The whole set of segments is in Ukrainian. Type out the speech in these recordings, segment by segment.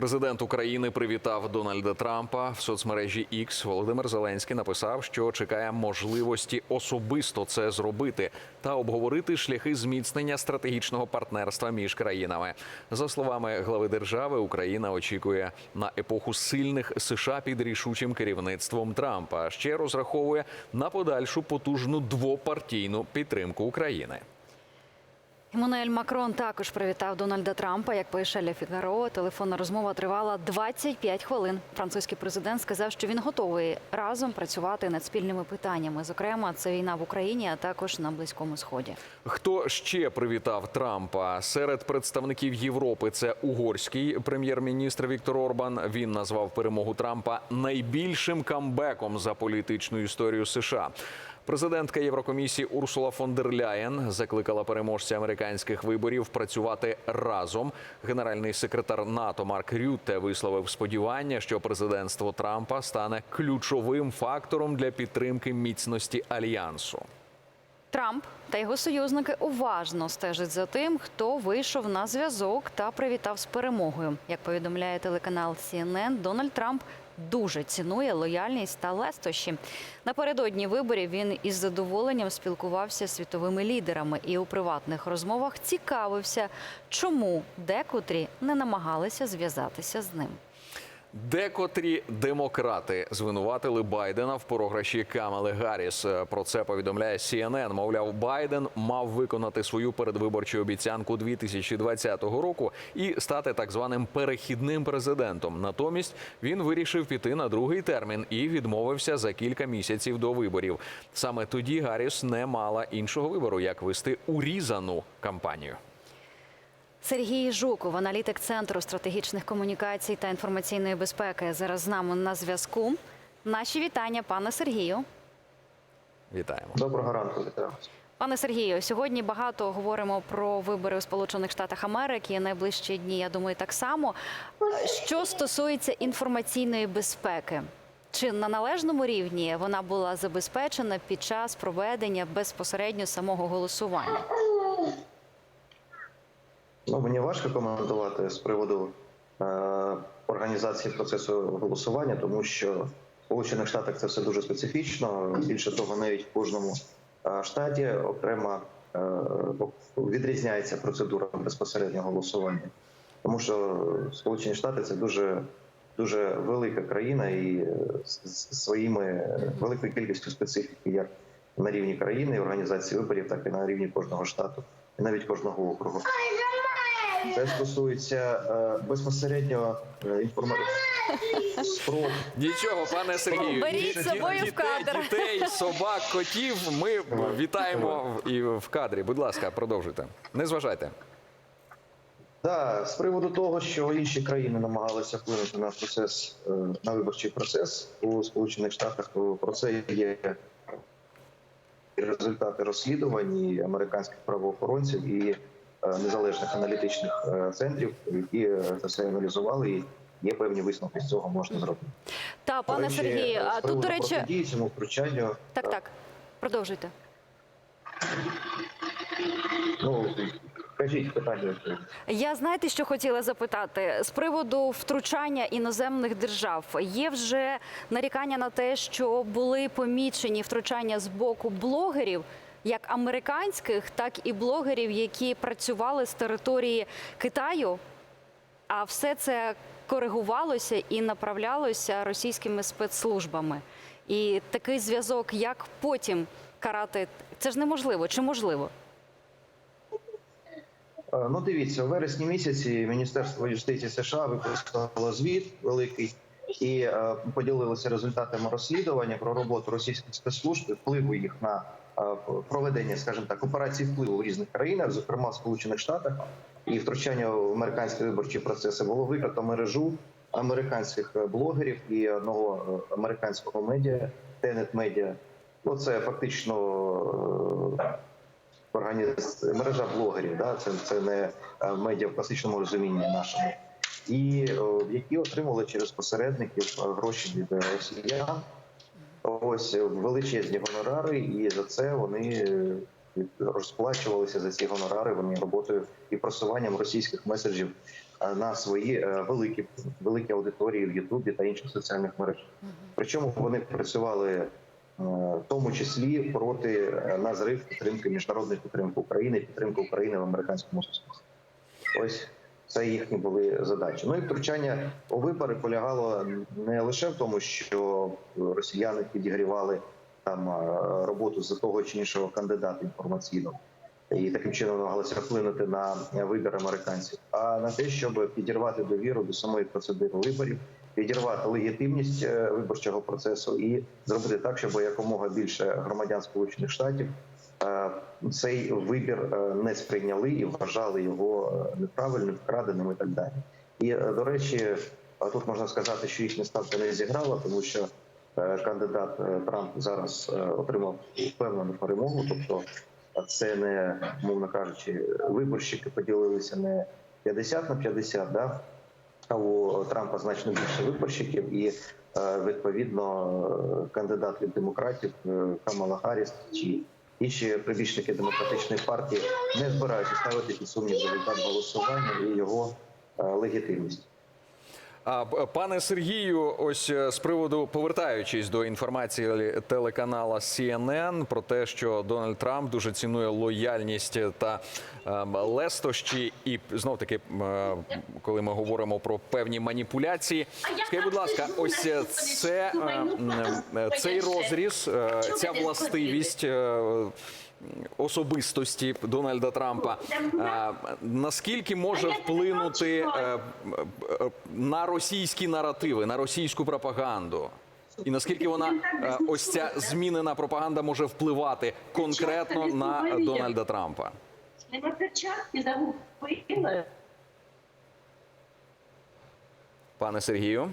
Президент України привітав Дональда Трампа в соцмережі X. Володимир Зеленський написав, що чекає можливості особисто це зробити та обговорити шляхи зміцнення стратегічного партнерства між країнами. За словами глави держави, Україна очікує на епоху сильних США під рішучим керівництвом Трампа. Ще розраховує на подальшу потужну двопартійну підтримку України. Еммануель Макрон також привітав Дональда Трампа. Як пише Ле Фігаро, телефонна розмова тривала 25 хвилин. Французький президент сказав, що він готовий разом працювати над спільними питаннями. Зокрема, це війна в Україні, а також на Близькому Сході. Хто ще привітав Трампа серед представників Європи? Це угорський прем'єр-міністр Віктор Орбан. Він назвав перемогу Трампа найбільшим камбеком за політичну історію США. Президентка Єврокомісії Урсула фон дер Ляєн закликала переможця американських виборів працювати разом. Генеральний секретар НАТО Марк Рютте висловив сподівання, що президентство Трампа стане ключовим фактором для підтримки міцності альянсу. Трамп та його союзники уважно стежать за тим, хто вийшов на зв'язок та привітав з перемогою. Як повідомляє телеканал CNN, Дональд Трамп дуже цінує лояльність та лестощі. Напередодні виборів він із задоволенням спілкувався з світовими лідерами і у приватних розмовах цікавився, чому декотрі не намагалися зв'язатися з ним. Декотрі демократи звинуватили Байдена в програші Камали Гарріс. Про це повідомляє CNN. Мовляв, Байден мав виконати свою передвиборчу обіцянку 2020 року і стати так званим перехідним президентом. Натомість він вирішив піти на другий термін і відмовився за кілька місяців до виборів. Саме тоді Гарріс не мала іншого вибору, як вести урізану кампанію. Сергій Жуков, аналітик Центру стратегічних комунікацій та інформаційної безпеки, зараз з нами на зв'язку. Наші вітання, пане Сергію. Вітаємо. Доброго ранку, вітаю. Пане Сергію, сьогодні багато говоримо про вибори у Сполучених Штатах Америки. Найближчі дні, я думаю, так само. Що стосується інформаційної безпеки, чи на належному рівні вона була забезпечена під час проведення безпосередньо самого голосування? Ну, мені важко коментувати з приводу е, організації процесу голосування, тому що в Сполучених Штатах це все дуже специфічно. Більше того, навіть в кожному е, штаті окремо е, відрізняється процедура безпосереднього голосування. Тому що Сполучені Штати це дуже дуже велика країна і е, з своїми великою кількістю специфіки, як на рівні країни, організації виборів, так і на рівні кожного штату, і навіть кожного округу. Це стосується е, безпосередньо е, інформації спроб Нічого, пане Сергію. Беріть з собою в дітей, кадр. Дітей, собак, котів. Ми вітаємо і в кадрі. Будь ласка, продовжуйте. Не зважайте. Да, з приводу того, що інші країни намагалися вплинути на процес е, на виборчий процес у Сполучених Штатах, то про це є результати розслідувань і американських правоохоронців і незалежних аналітичних е, центрів, які е, це все аналізували. І є певні висновки з цього можна зробити. Та пане речі, Сергію, а тут до речі, цьому втручанню так, так, продовжуйте. ну кажіть питання. Я знаєте, що хотіла запитати з приводу втручання іноземних держав. Є вже нарікання на те, що були помічені втручання з боку блогерів, як американських, так і блогерів, які працювали з території Китаю. А все це коригувалося і направлялося російськими спецслужбами. І такий зв'язок, як потім карати, це ж неможливо чи можливо? Е, Ну, дивіться, у вересні місяці Міністерство юстиції США випустило звіт великий і е, поділилося результатами розслідування про роботу російських спецслужб, впливу їх на проведення, скажімо так, операцій впливу в різних країнах, зокрема в Сполучених Штатах, і втручання в американські виборчі процеси було викрито мережу американських е, блогерів і одного е, американського медіа, Tenet Media. Ну, це фактично. е, організ... мережа блогерів, да? це, це не е, медіа в класичному розумінні нашому. і які отримали через посередників е, гроші від е, росіян. Ось е, величезні гонорари, і за це вони е, розплачувалися за ці гонорари. Вони роботою і просуванням російських меседжів е, на свої великі великі аудиторії в Ютубі та інших соціальних мережах. Причому вони працювали в тому числі проти на зрив підтримки міжнародної підтримки України, підтримки України в американському суспільстві. Ось це їхні були задачі. Ну і втручання у вибори полягало не лише в тому, що росіяни підігрівали там е, роботу за того чи іншого кандидата інформаційного. І таким чином намагалися вплинути на вибір американців, а на те, щоб підірвати довіру до самої процедури виборів, підірвати легітимність е, виборчого процесу і зробити так, щоб якомога більше громадян Сполучених Штатів цей вибір е, не сприйняли і вважали його е, неправильним, вкраденим і так далі. І е, до речі, тут можна сказати, що їхня ставка не зіграла, тому що е, кандидат е, Трамп зараз е, отримав впевнену перемогу. Тобто, е, це не мовно кажучи, виборщики поділилися не 50 на 50, да? а у Трампа значно більше виборщиків, і е, відповідно е, кандидат від демократів е, Камала Харріс чи інші прибічники демократичної партії не збираються ставити під сумнів результат голосування і його е, легітимність. А пане Сергію, ось е, з приводу повертаючись до інформації телеканала CNN про те, що Дональд Трамп дуже цінує лояльність та ем, лестощі, і знов таки, е, коли ми говоримо про певні маніпуляції, скажіть, будь ласка, ось е, це е, цей розріз, ця властивість. Особистості Дональда Трампа. Е, наскільки може вплинути е, е, на російські наративи, на російську пропаганду? І наскільки вона ось ця змінена пропаганда може впливати конкретно на Дональда Трампа? Пане Сергію,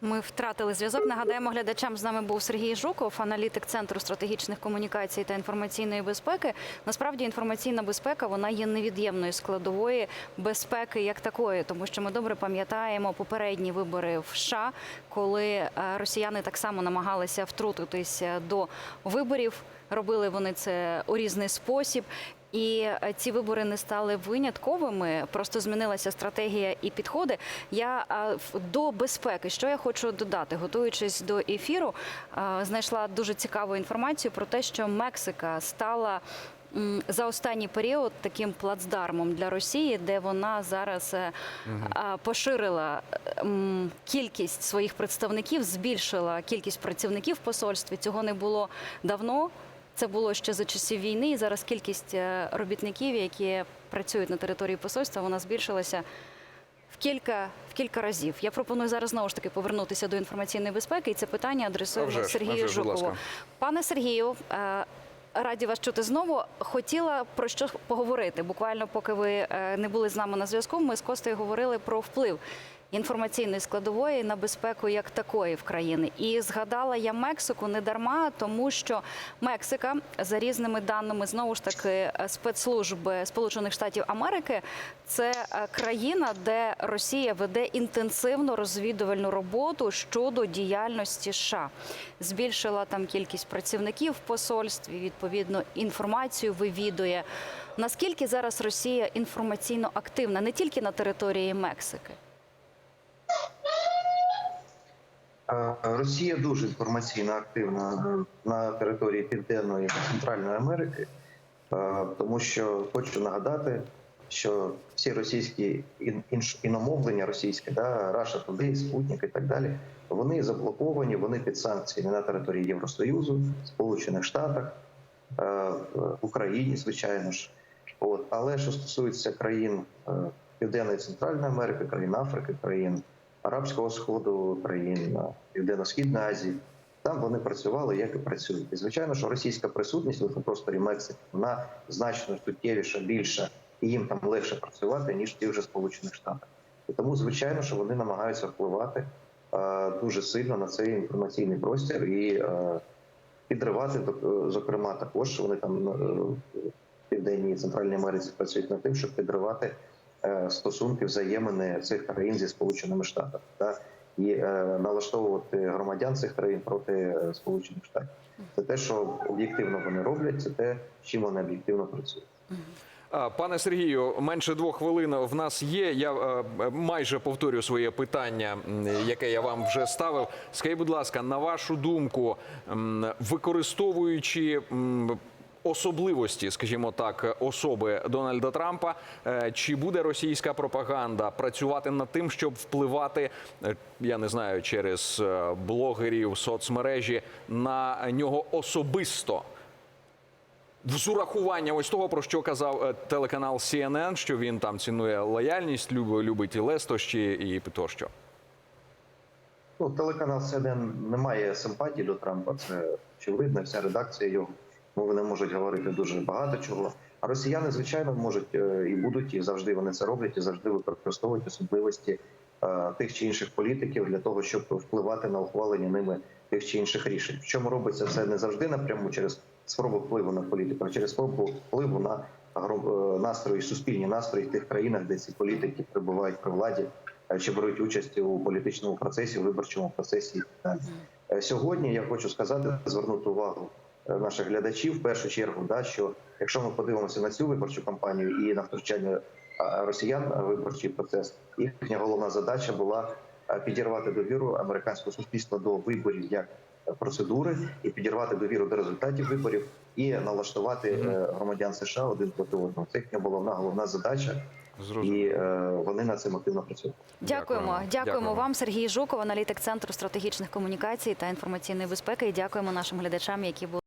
Ми втратили зв'язок. Нагадаємо, глядачам з нами був Сергій Жуков, аналітик центру стратегічних комунікацій та інформаційної безпеки. Насправді інформаційна безпека вона є невід'ємною складової безпеки як такої, тому що ми добре пам'ятаємо попередні вибори в США, коли е, росіяни так само намагалися втрутитися до виборів. Робили вони це у різний спосіб. І е, ці вибори не стали винятковими, просто змінилася стратегія і підходи. Я до безпеки, що я хочу додати, готуючись до ефіру, е, знайшла дуже цікаву інформацію про те, що Мексика стала. За останній період таким плацдармом для Росії, де вона зараз е, поширила кількість своїх представників, збільшила кількість працівників в посольстві. Цього не було давно. Це було ще за часів війни. І зараз кількість е, робітників, які працюють на території посольства, вона збільшилася в кілька в кілька разів. Я пропоную зараз знову ж таки повернутися до інформаційної безпеки, і це питання адресуємо вже Сергію вже Жукову. Пане Сергію. е, Раді вас чути знову. Хотіла про що поговорити. Буквально, поки ви е, не були з нами на зв'язку, ми з Костею говорили про вплив інформаційної складової на безпеку як такої в країни. І згадала я Мексику не дарма, тому що Мексика за різними даними знову ж таки спецслужби Сполучених Штатів Америки це е, країна, де Росія веде інтенсивну розвідувальну роботу щодо діяльності США. Збільшила там кількість працівників в посольстві, відповідно інформацію вивідує. Наскільки зараз Росія інформаційно активна не тільки на території Мексики? Е, Росія дуже інформаційно активна на території Південної та Центральної Америки, тому що хочу нагадати, що всі російські іномовлення російське, да, Раша Today, Спутник і так далі, вони заблоковані, вони під санкціями на території Євросоюзу, Сполучених Штатах, в Україні, звичайно ж. От. Але що стосується країн е, Південної і Центральної Америки, країн Африки, країн Арабського Сходу, країн е, Південно-Східної Азії, там вони працювали, як і працюють. І звичайно, що російська присутність в інфопросторі Мексики вона значно суттєвіша, більша, і їм там легше працювати, ніж ті вже Сполучених Штатах. І тому, звичайно, що вони намагаються впливати е, дуже сильно на цей інформаційний простір і е, підривати, зокрема, також вони там е, в Південній і Центральній Америці працюють над тим, щоб підривати е, стосунки взаємини цих країн зі Сполученими Штатами та і е, налаштовувати громадян цих країн проти е, Сполучених Штатів. Це те, що об'єктивно вони роблять, це те, чим вони об'єктивно працюють. Пане Сергію, менше двох хвилин в нас є. Я е, майже повторю своє питання, яке я вам вже ставив. Скажіть, будь ласка, на вашу думку, використовуючи особливості, скажімо так, особи Дональда Трампа, е, чи буде російська пропаганда працювати над тим, щоб впливати, е, я не знаю, через е, блогерів, соцмережі на нього особисто? з урахування ось того, про що казав телеканал CNN, що він там цінує лояльність, люб- любить і лестощі і тощо. Ну, телеканал CNN не має симпатії до Трампа. Це очевидно, вся редакція його. Ну, вони можуть говорити дуже багато чого. А росіяни, звичайно, можуть е, і будуть, і завжди вони це роблять, і завжди використовують особливості е, тих чи інших політиків для того, щоб впливати на ухвалення ними тих чи інших рішень. В чому робиться це не завжди напряму через спробу впливу на політику, а через спробу впливу на е, настрої, суспільні настрої в тих країнах, де ці політики перебувають при владі чи беруть участь у політичному процесі, виборчому процесі. Сьогодні я хочу сказати, звернути увагу наших глядачів в першу чергу, да, що якщо ми подивимося на цю виборчу кампанію і на втручання росіян в виборчий процес, їхня головна задача була е, підірвати довіру американського суспільства до виборів як е, процедури, і підірвати довіру до результатів виборів і налаштувати е, громадян США один проти одного. Це їхня головна головна задача, і е, вони над цим активно працюють. Дякуємо. Дякуємо. Дякуємо Дякуємо. вам, Сергій Жуков, аналітик Центру стратегічних комунікацій та інформаційної безпеки. І дякуємо нашим глядачам, які були.